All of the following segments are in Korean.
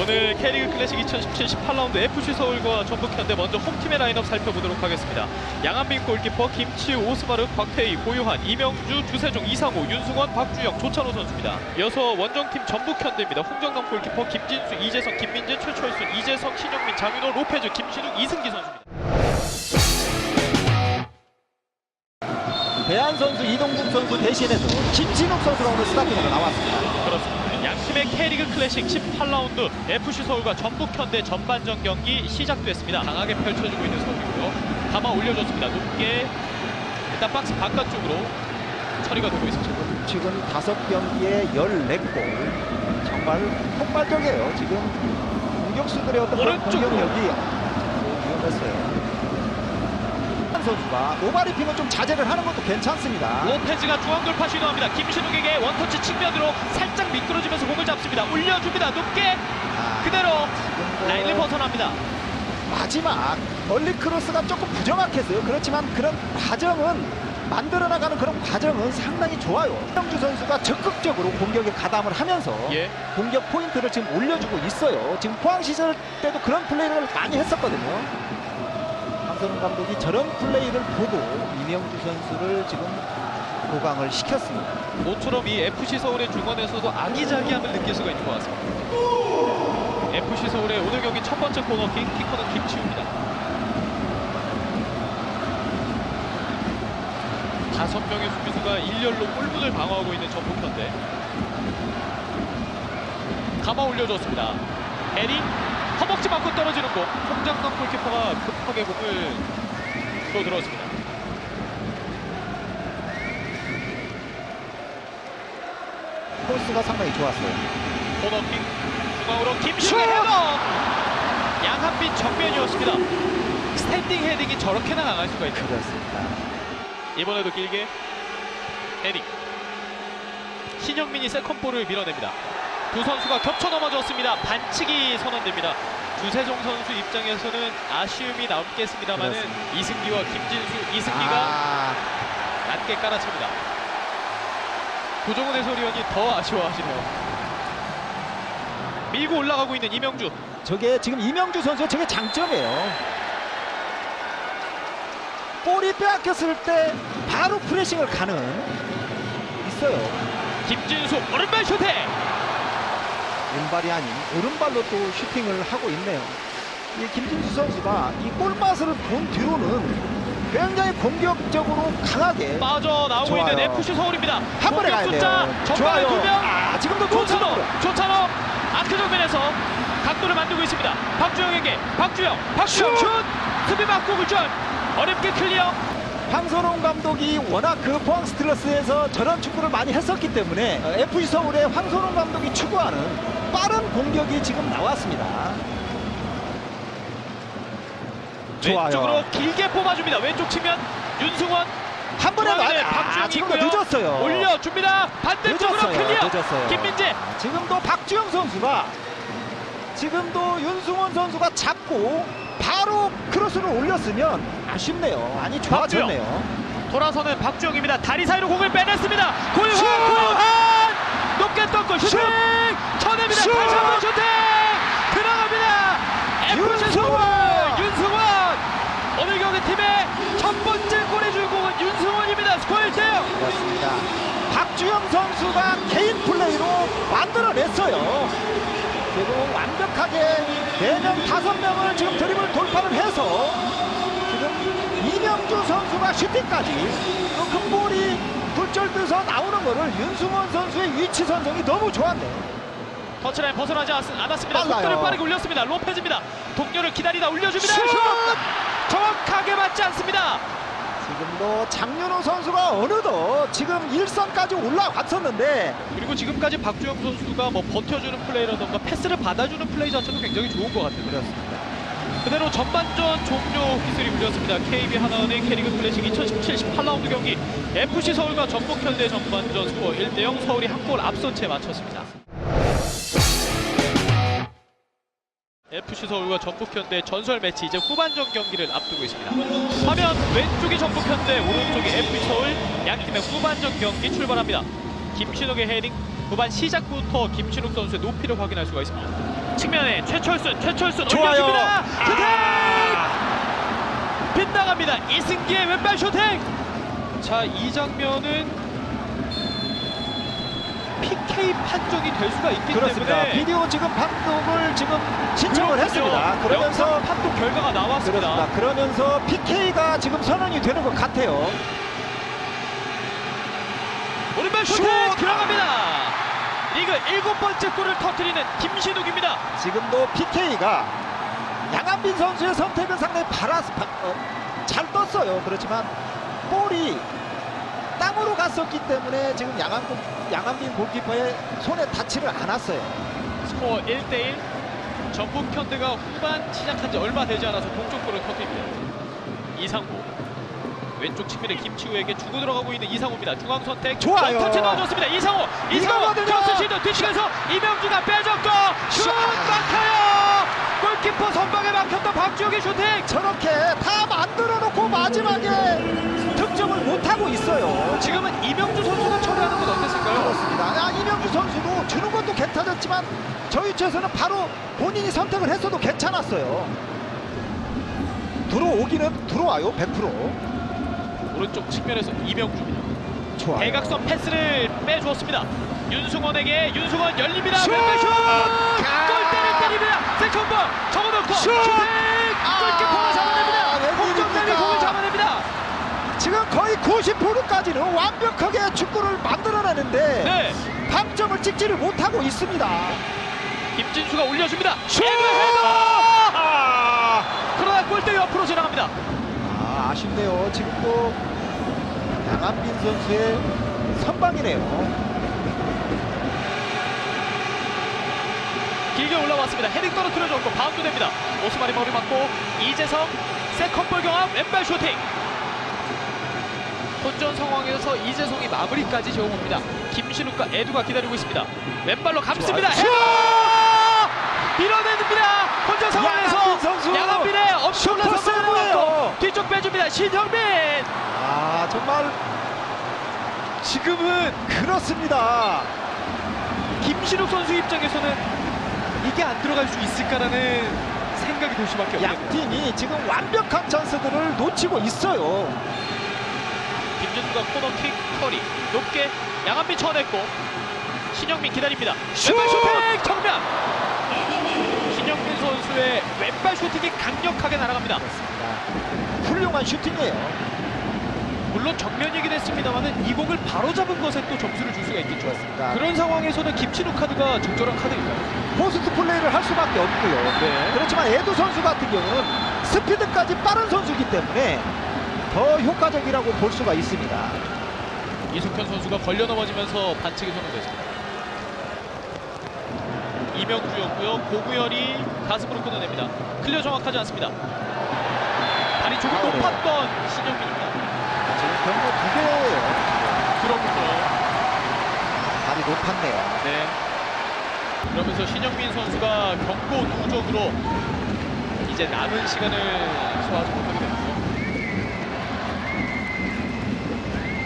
오늘 K리그 클래식 2017 18라운드 FC 서울과 전북 현대 먼저 홈팀의 라인업 살펴보도록 하겠습니다. 양한빈 골키퍼, 김치우, 오스마르, 곽태희, 고유한, 이명주, 주세종, 이상호, 윤승원, 박주영, 조찬호 선수입니다. 이어서 원정팀 전북 현대입니다. 홍정남 골키퍼, 김진수, 이재성, 김민재, 최철순, 이재성, 신영민, 장윤호, 로페즈, 김신욱, 이승기 선수입니다. 배한 선수, 이동국 선수 대신해서 김진욱 선수가 오늘 스타팅으로 나왔습니다. 그렇습니다. 양팀의 K리그 클래식 18라운드 FC 서울과 전북 현대 전반전 경기 시작됐습니다. 강하게 펼쳐지고 있는 서울이고요. 담아 올려줬습니다. 높게 일단 박스 바깥쪽으로 처리가 되고 있습니다. 지금 다섯 경기에 14골. 정말 폭발적이에요. 지금 공격수들의 어떤. 공격력이 위험했어요. 한 선수가 오바리핑은 좀 자제를 하는 것도 괜찮습니다. 로페즈가 중앙 돌파 시도합니다. 김신욱에게 원터치 측면으로 살짝 미끄러지면서 공을 잡습니다. 올려줍니다. 높게 아, 그대로 뭐 라인을 벗어납니다. 마지막 얼리 크로스가 조금 부정확했어요. 그렇지만 그런 과정은 만들어 나가는 그런 과정은 상당히 좋아요. 황주 선수가 적극적으로 공격에 가담을 하면서 예. 공격 포인트를 지금 올려주고 있어요. 지금 포항 시절 때도 그런 플레이를 많이 했었거든요. 황선웅 감독이 저런 플레이를 보고 이명주 선수를 지금 보강을 시켰습니다. 모처럼 이 FC 서울의 중원에서도 아기자기함을 느낄 수가 있는 것 같습니다. FC 서울의 오늘 경기 첫 번째 코너킥 키커는 김치우입니다. 다섯 명의 수비수가 일렬로 골문을 방어하고 있는 전북현대. 감아 올려줬습니다. 해리 허벅지 맞고 떨어지는 공. 홍장남 골키퍼가 급하게 공을 들어들었습니다. 코스가 상당히 좋았어요. 코너킥 중앙으로 김슈의 슛! 헤더 양한빈 정면이었습니다 스탠딩 헤딩이 저렇게나 강할 수가 있네요 그렇습니다. 이번에도 길게 헤딩 신영민이 세컨볼을 밀어냅니다 두 선수가 겹쳐 넘어졌습니다 반칙이 선언됩니다 주세종 선수 입장에서는 아쉬움이 남겠습니다만. 이승기와 김진수 이승기가 아, 낮게 깔아칩니다 고정훈 해설위원이 더 아쉬워하시네요 밀고 올라가고 있는 이명주 저게 지금 이명주 선수의 저게 장점이에요. 볼이 빼앗겼을 때 바로 프레싱을 가는 있어요. 김진수 오른발 슈팅 왼발이 아닌 오른발로 또 슈팅을 하고 있네요. 이 김진수 선수가 이 골맛을 본 뒤로는 굉장히 공격적으로 강하게 빠져나오고 좋아요. 있는 FC 서울입니다 한 번에 가야 돼요. 전반에 좋아요. 두명 아, 지금도 조찬호 조찬호. 조찬호 아크 정면에서 각도를 만들고 있습니다 박주영에게 박주영 박주영 슛, 슛! 수비 맞고 굴절 어렵게 클리어 황선홍 감독이 워낙 그 포항 스틸러스에서 저런 축구를 많이 했었기 때문에 어, FC 서울의 황선홍 감독이 추구하는 빠른 공격이 지금 나왔습니다. 좋아요. 왼쪽으로 길게 뽑아줍니다 왼쪽 치면 윤승원 한 번에 중앙에는 아, 박주영이 지금도 있고요. 늦었어요. 올려 줍니다 반대쪽으로 늦었어요. 클리어 늦었어요. 김민재 지금도 박주영 선수가 지금도 윤승원 선수가 잡고 바로 크로스를 올렸으면 아쉽네요. 많이 좋아졌네요. 돌아서는 박주영입니다. 다리 사이로 공을 빼냈습니다. 고유한, 슛! 고유한! 높게 떴고 슈팅! 슛! 쳐냅니다. 슛! 다시 한번 슈팅! 들어갑니다. FC! 서울 윤승원! 오늘 경기 팀의 첫 번째 골의 주인공은 윤승원입니다. 스코어 1대0. 그렇습니다. 박주영 선수가 개인 플레이로 만들어냈어요. 그리고 완벽하게 네명 다섯 명을 지금 드리블 돌파를 해서 지금 이명주 선수가 슈팅까지 또 금볼이 굴절돼서 나오는 거를 윤승원 선수의 위치 선정이 너무 좋았네요. 터치라인 벗어나지 않- 않았습니다. 빨라요. 속도를 빠르게 올렸습니다. 로페즈입니다. 동료를 기다리다 올려줍니다. 슛! 슛! 정확하게 맞지 않습니다. 지금도 장윤호 선수가 어느덧 지금 일선까지 올라왔었는데 그리고 지금까지 박주영 선수가 뭐 버텨주는 플레이라던가 패스를 받아주는 플레이 자체도 굉장히 좋은 것 같아요. 그렇습니다. 그대로 전반전 종료 휘슬이 울렸습니다. KB 하나은행 K리그 클래식 2017 18라운드 경기 FC 서울과 전북 현대 전반전 스코어 1대0 서울이 한 골 앞선 채 마쳤습니다. FC 서울과 전북현대 전설 매치 이제 후반전 경기를 앞두고 있습니다. 화면 왼쪽이 전북현대, 오른쪽이 FC 서울 양 팀의 후반전 경기 출발합니다. 김신욱의 헤딩 후반 시작부터 김신욱 선수의 높이를 확인할 수가 있습니다. 측면에 최철순, 최철순 좋아요. 올려줍니다. 슈팅! 아, 빗나갑니다. 이승기의 왼발 슈팅. 자, 이 장면은 PK 판정이 될 수가 있기 그렇습니다. 때문에 비디오 지금 판독을 지금 신청을 그렇군요. 했습니다. 그러면서 영상 판독 결과가 나왔습니다. 그렇습니다. 그러면서 PK가 지금 선언이 되는 것 같아요. 오른발 슈팅 슛! 들어갑니다. 리그 일곱 번째 골을 터뜨리는 김신욱입니다. 지금도 PK가 양한빈 선수의 선택은 상당히 바라, 바, 어, 잘 떴어요. 그렇지만 볼이 땅으로 갔었기 때문에 지금 양한빈, 양한빈 골키퍼의 손에 닿지를 않았어요. 스코어 1대1 전북 현대가 후반 시작한 지 얼마 되지 않아서 동쪽골을 터뜨립니다. 이상호 왼쪽 측면에 김치우에게 주고 들어가고 있는 이상호입니다. 중앙 선택 좋아요. 터치 넣어줬습니다. 이상호 이상호. 크로스 시도 뒤쪽에서 이명주가 빼줬고 슛 슛! 막혀요. 골키퍼 선방에 막혔던 박주혁의 슈팅 저렇게 다 만들어 놓고 마지막에 못하고 있어요. 지금은 이명주 선수가 처리하는 건 어땠을까요? 그렇습니다. 아, 이명주 선수도 주는 것도 괜찮았지만 저희 쪽에서는 바로 본인이 선택을 했어도 괜찮았어요. 들어오기는 들어와요, 100%. 오른쪽 측면에서 이명주입니다. 좋아요. 대각선 패스를 빼주었습니다. 윤승원에게 윤승원 열립니다. 슛! 슛! 아! 골대를 때립니다. 세컨볼 적어놓고 슛! 슈팅! 아! 골키퍼가 잡아냅니다. 웬일입니까? 홍정남이 공을 잡아냅니다. 지금 거의 90%까지는 완벽하게 축구를 만들어내는데 네, 방점을 찍지를 못하고 있습니다. 김진수가 올려줍니다. 슛! 헤더! 아, 그러나 골대 옆으로 지나갑니다. 아, 아쉽네요. 지금 도 양한빈 선수의 선방이네요. 길게 올라왔습니다. 헤딩 떨어뜨려줬고 바운드 됩니다. 오스마리 머리 맞고 이재성 세컨볼 경합 왼발 슈팅. 혼전 상황에서 이재성이 마무리까지 제공합니다. 김신욱과 에두가 기다리고 있습니다. 왼발로 감습니다. 헤더! 밀어냅니다. 혼전 상황에서 양한빈. 양한빈의 엄청난 선방을. 넣고 뒤쪽 빼줍니다. 신형빈. 아, 정말 지금은 그렇습니다. 김신욱 선수 입장에서는 이게 안 들어갈 수 있을까라는 생각이 들 수밖에 없네요. 양 팀이 지금 완벽한 찬스들을 놓치고 있어요. 김준수가 코너킥 커리 높게 양한빈 쳐냈고 신영민 기다립니다. 슛! 왼발 슈팅 정면. 신영민 선수의 왼발 슈팅이 강력하게 날아갑니다. 훌륭한 슈팅이에요. 물론 정면이긴 했습니다만은 이 공을 바로 잡은 것에 또 점수를 줄 수가 있겠죠. 그렇습니다. 그런 상황에서는 김치루 카드가 적절한 카드인가요? 포스트 플레이를 할 수밖에 없고요. 네. 그렇지만 에두 선수 같은 경우는 스피드까지 빠른 선수이기 때문에 더 효과적이라고 볼 수가 있습니다. 이숙현 선수가 걸려 넘어지면서 반칙이 선언됐습니다. 이명주였고요. 고구열이 가슴으로 끊어냅니다. 클리어 정확하지 않습니다. 발이 조금 파울이에요. 높았던 신영민입니다. 지금 경고 두 개예요. 그렇군요. 발이 높았네요. 네. 그러면서 신영민 선수가 경고 누적으로 이제 남은 시간을 소화하지 못하게 되는데요.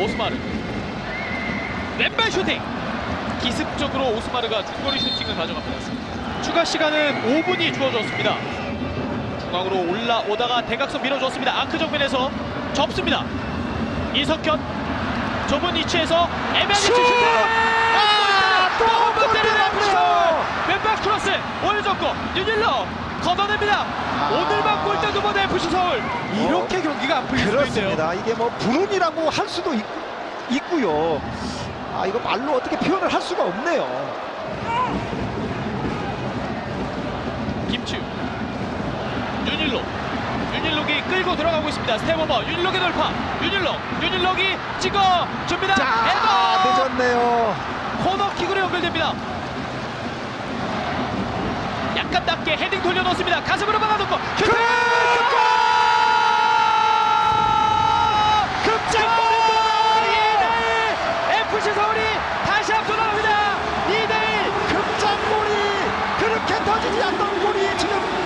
오스마르 왼발 슈팅 기습적으로 오스마르가 중거리 슈팅을 가져갑니다. 추가 시간은 5분이 주어졌습니다. 중앙으로 올라오다가 대각선 밀어줬습니다. 아크 정면에서 접습니다. 이석현 좁은 위치에서 애매하게 슛! 슈팅 아, 또 또한번 골 때리는 때렸고요. 왼발 크로스 올려줬고 윤일로 걷어냅니다. 아. 오늘만 골대 두 번의 FC 서울 이렇게 경기가 안 풀릴 수도 있네요. 그렇습니다. 이게 뭐 불운이라고 할 수도 있, 있고요. 아 이거 말로 어떻게 표현을 할 수가 없네요. 김치우 윤일로 윤일록이 끌고 들어가고 있습니다. 스텝오버 윤일록의 돌파 윤일록 윤일록이 찍어 줍니다. 자 헤더 늦었네요. 코너킥으로 연결됩니다. 약간 낮게 헤딩 돌려놓습니다. 가슴으로 막아놓고 슈팅! 극장골입니다. 2대1 FC 서울이 다시 앞서나갑니다. 2대1 극장골이 그렇게 터지지 않던 골이 지금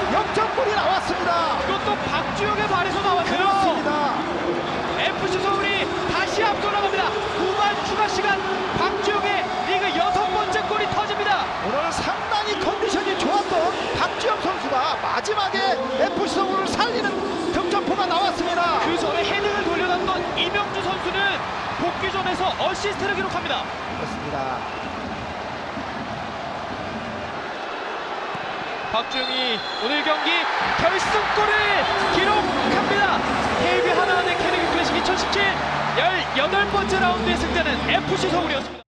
마지막에 FC 서울을 살리는 득점포가 나왔습니다. 그 전에 헤딩을 돌려놨던 이명주 선수는 복귀전에서 어시스트를 기록합니다. 그렇습니다. 박주영이 오늘 경기 결승골을 기록합니다. KB 하나은행 캐리그 클래식 2017 18번째 라운드의 승자는 FC 서울이었습니다.